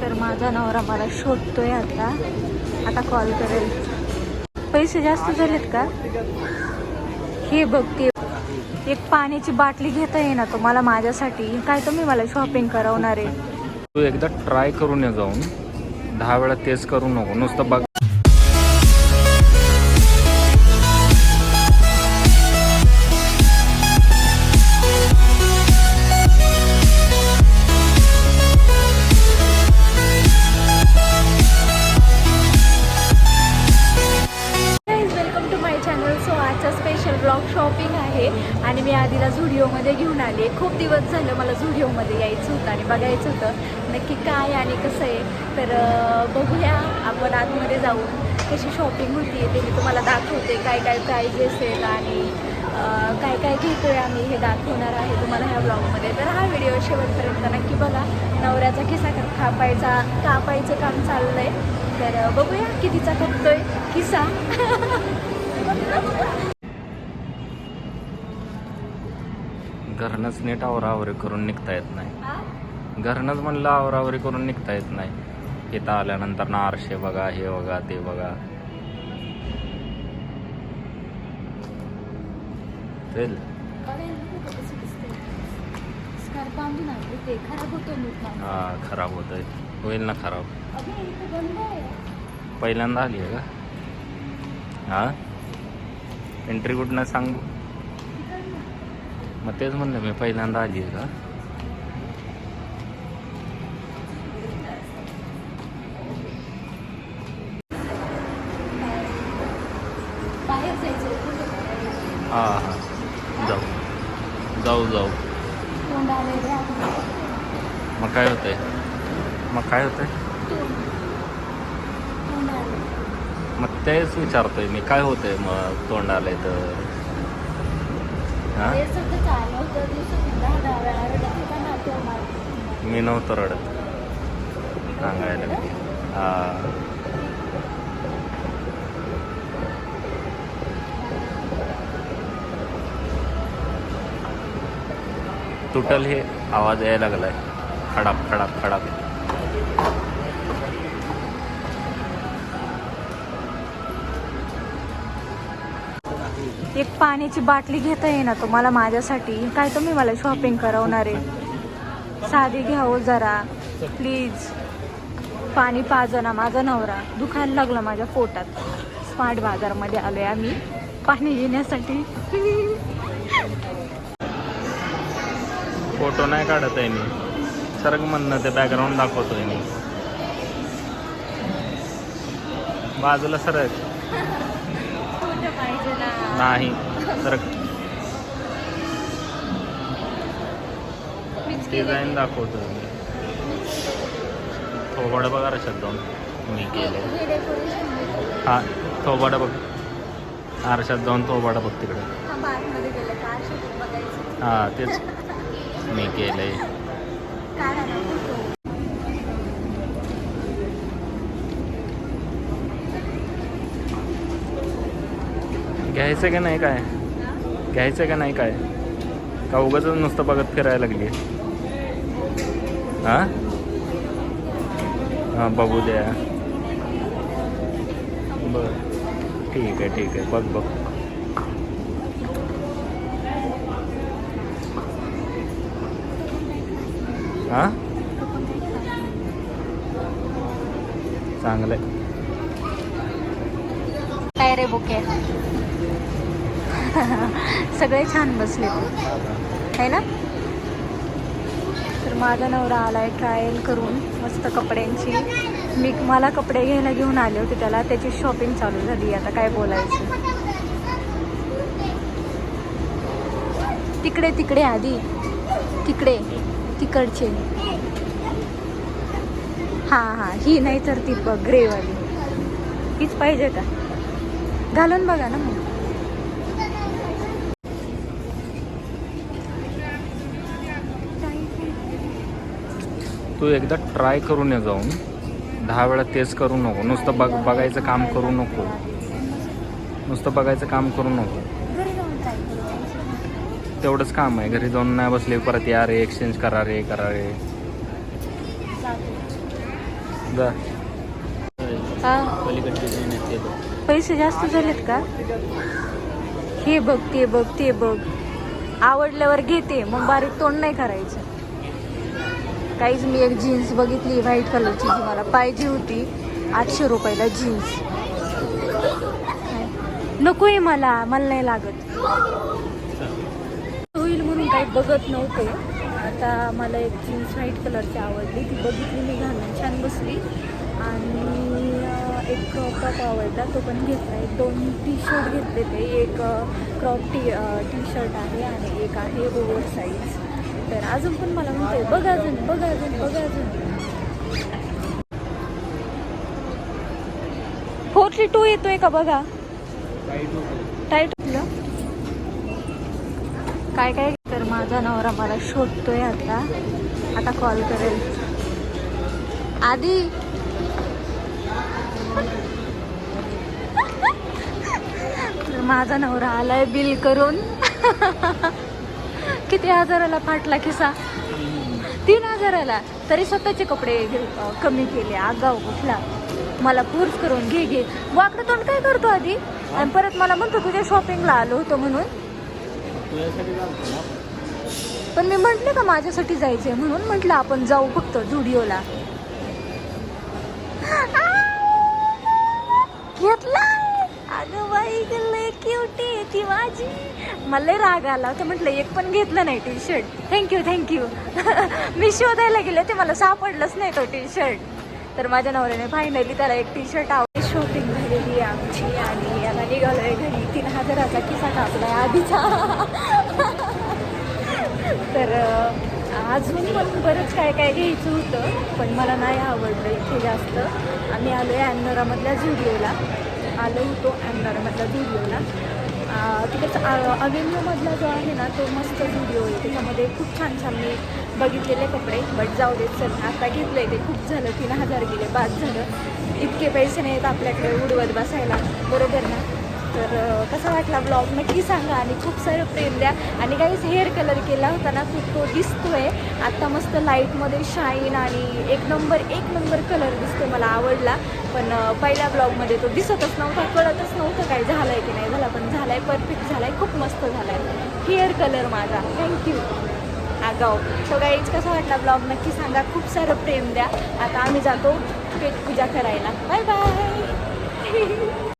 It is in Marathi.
तर माझा नवरा मला शोधतोय आता. आता कॉल करेल. पैसे जास्त झालेत का? हे बघते एक पाण्याची बाटली घेता येईना तुम्हाला माझ्यासाठी. काय तुम्ही मला शॉपिंग करवणार आहे? तू एकदा ट्राय करून ये जाऊन. दहा वेळा तेच करू नको. नुसतं बघ व्हिडिओमध्ये घेऊन आले. खूप दिवस झालं मला झुडिओमध्ये यायचं होतं आणि बघायचं होतं नक्की काय आणि कसं आहे. तर बघूया आपण आतमध्ये जाऊन कशी शॉपिंग होती ते मी तुम्हाला दाखवते. काय काय प्राईजेस आहेत आणि काय काय घेतो आहे आम्ही हे दाखवणार आहे तुम्हाला ह्या ब्लॉगमध्ये तर हा व्हिडिओ शेवटपर्यंत नक्की बघा. नवऱ्याचा खिसा कापायचा कापायचं काम चाललं आहे तर बघूया कितीचा कापतो आहे खिसा. घरनंच नीट आवरावरी करून निघता येत नाही. घरनंच म्हणलं आवरावरी करून निघता येत नाही. इथं आल्यानंतर ना आरशे बघा हे बघा ते बघा. चल. खराब हा खराब होत आहे होईल ना खराब. पहिल्यांदा आली आहे का? हा? एंट्री कुठनं सांगू? मग तेच म्हणलं मी पहिल्यांदा आली आहे का? हा हा. जाऊ. जाऊ जाऊ. मग काय होतंय? मग काय होतंय? मग तेच विचारतोय मी काय होतंय मग तोंड आलंय तर? हा? मी नव्हतो रडत. सांगायला लागली. हा. तुटल हे आवाज यायला लागलाय. खडाप खडाप खडाप. एक पाण्याची बाटली घेता येईना तुम्हाला माझ्यासाठी. काय तुम्ही मला शॉपिंग करवणार आहे? साधी घ्यावं जरा प्लीज पाणी पाजा ना माझा नवरा. दुखायला लागला माझ्या पोटात. स्मार्ट बाजारमध्ये आलो आहे आम्ही. पाणी घेण्यासाठी फोटो नाही काढत आहे मी. सरग म्हणणं ते बॅकग्राऊंड दाखवतोय मी. बाजूला सरळ नाही. सरक डिझाईन दाखवतोय मी. थोबाडं बघा रशात जाऊन. मी केले हा थोबाडं बघ. आरशात जाऊन थोबाडं बघ तिकडे. हा तेच. मी केलंय. काढा घ्यायचं का नाही काय? घ्यायचं का नाही काय? का उगाच नुसतं बघत फिरायला लागली? हां? हां बघू द्या. बर. ठीक आहे ठीक आहे. बघ बघ. हां? चांगलं आहे काय रे बुके? सगळे छान बसले. आहे ना? तर माझा नवरा आलाय ट्रायल करून मस्त कपड्यांची. मी मला कपडे घ्यायला घेऊन आले होते त्याला त्याची शॉपिंग चालू झाली. आता काय बोलायचं? तिकडे तिकडे आधी. तिकडे तिकडचे. हां हां ही नाही तर ती बघ ग्रेवाली हीच पाहिजे का? घालून बघा ना मग. तू एकदा ट्राय करून ये जाऊन. दहा वेळा तेच करू नको. नुसतं बघ बघायचं काम करू नको. नुसतं बघायचं काम करू नको. तेवढंच काम आहे. घरी जाऊन नाही बसले परत या रे एक्सचेंज करा रे करा रे. जा. हा. पैसे जास्त झालेत का? हे बघ ते बघ ते बघ. आवडल्यावर घेते मग बारीक तोंड नाही करायचं. काहीच मी एक जीन्स बघितली व्हाईट कलरची जी मला पाहिजे होती आठशे रुपयाला जीन्स. नकोय मला मला नाही लागत. होईल म्हणून काही बघत नव्हते. आता मला एक जीन्स व्हाईट कलरची आवडली ती बघितली मी घालून छान बसली. आणि एक टॉप आवडला तो पण घेतला. एक दोन टी शर्ट घेतले ते. एक क्रॉप टी टी शर्ट आहे आणि एक आहे ओव्हर साईज तर अजून पण मला म्हणते बघ अजून बघ अजून बघ अजून. फोर्टी टू येतोय का बघा? टाईट काय काय तर माझा नवरा मला शोधतोय आता. आता कॉल करेल. आधी. माझा नवरा आलाय बिल करून. किती हजाराला फाटला खिसा? तीन हजाराला तरी स्वतःचे कपडे कमी केले आगाव कुठला मला फोर्स करून घे घे. वाकडं तोंड काय करतो आधी? आणि परत मला म्हणतो तुझ्या शॉपिंगला आलो होतो म्हणून. पण मी म्हटलं का माझ्यासाठी जायचंय म्हणून म्हटलं आपण जाऊ फक्त झुडिओला घेतला? अगं बाई गेले मला राग आला तर म्हटलं एक पण घेतलं नाही T shirt thank you thank you मी शोधायला गेले ते मला सापडलंच नाही तो टी शर्ट तर माझ्या नवऱ्याने फायनली त्याला एक टी शर्ट आवडली शॉपिंग झालेली आहे आमची आणि याला निघालोय घरी. तीन हजाराचा किस्सा कापलाय आधीचा. तर अजून पण बरंच काय काय घ्यायचं होतं पण मला नाही आवडलं इथे जास्त. आम्ही आलो आहे अॅनोरामधल्या झुडिओला आलो होतो अॅनोरामधल्या झुडिओला तिकडचा अवेन्यूमधला जो आहे ना तो मस्त व्हिडिओ आहे. त्याच्यामध्ये खूप छान छान मी बघितलेले कपडे. बट जाऊ देत सर आता घेतलं आहे ते. खूप झालं तीन हजार गेले. बाद झालं. इतके पैसे नाहीत आपल्याकडे उडवत बसायला. बरोबर ना? तर कसा वाटला ब्लॉग नक्की सांगा आणि खूप सारं प्रेम द्या. आणि काहीच हेअर कलर केला होता ना खूप तो दिसतोय. आत्ता मस्त लाईटमध्ये शाईन आणि एक नंबर एक नंबर कलर दिसतोय मला आवडला. पण पहिल्या ब्लॉगमध्ये तो दिसतच नव्हता कळतच नव्हता. झाला परफेक्ट झालाय परफेक्ट झालाय खूप मस्त झालाय. हेअर कलर माझा. थँक्यू आगाव. तो गाईच कसा वाटला ब्लॉग नक्की सांगा. खूप सारं प्रेम द्या. आता आम्ही जातो पेट पूजा करायला. Bye bye